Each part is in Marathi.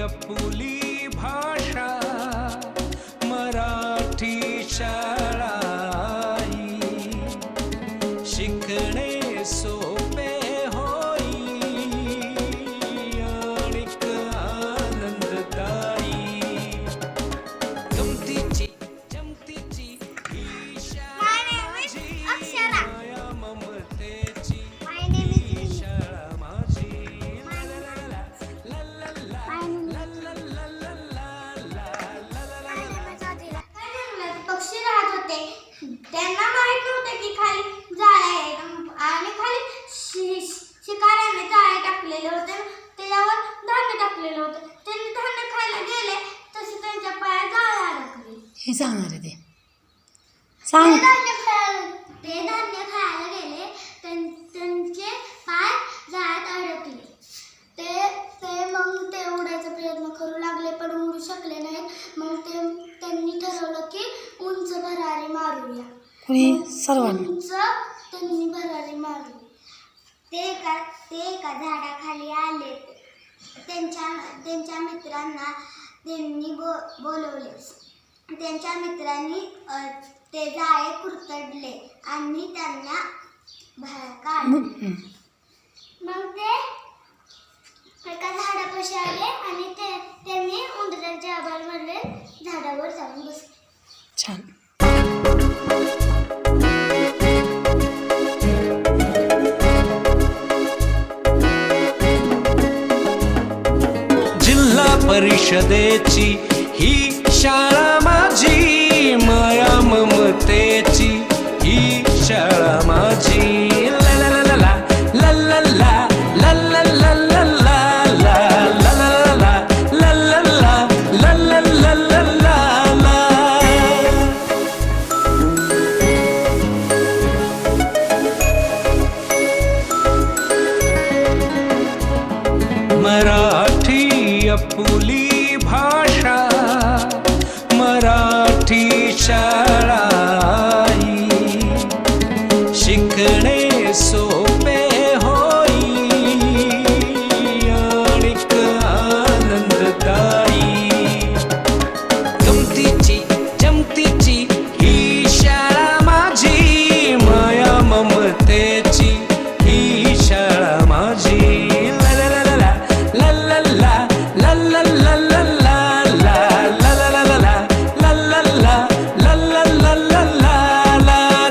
आपली भाषा मराठीच्या हे सांगणार आहे ते. सांग. धान्य खायला गेले त्यांचे पाय ते ते मग प्रयत्न करू लागले पण शकले मग ते त्यांनी ठरवलं की उंच मारूया. उंच त्यांनी ते एका ते एका झाडाखाली आले. त्यांच्या त्यांच्या मित्रांना त्यांनी बो बोलवले. त्यांच्या मित्रांनी ते जाळे कुरतडले आणि त्यांना मग ते? एका झाडापाशी आले आणि ते त्यांनी उंदराचे आभार मानले झाडावर जाऊन बसले. छान. परिषदेची ही शाळा மராட்டி அப்புலி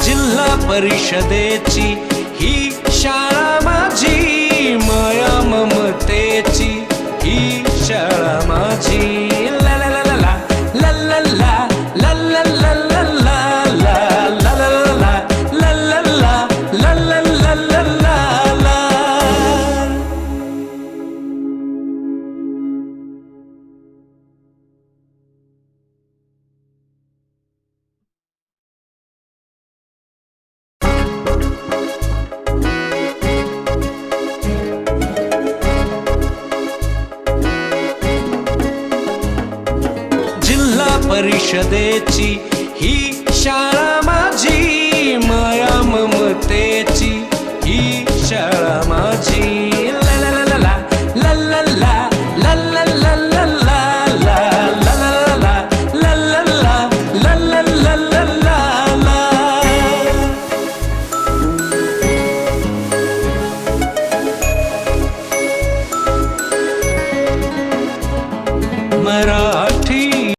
ಜಿಲ್ಲಾ ಪರಿಷದೇಚಿ परिषदेची ही शा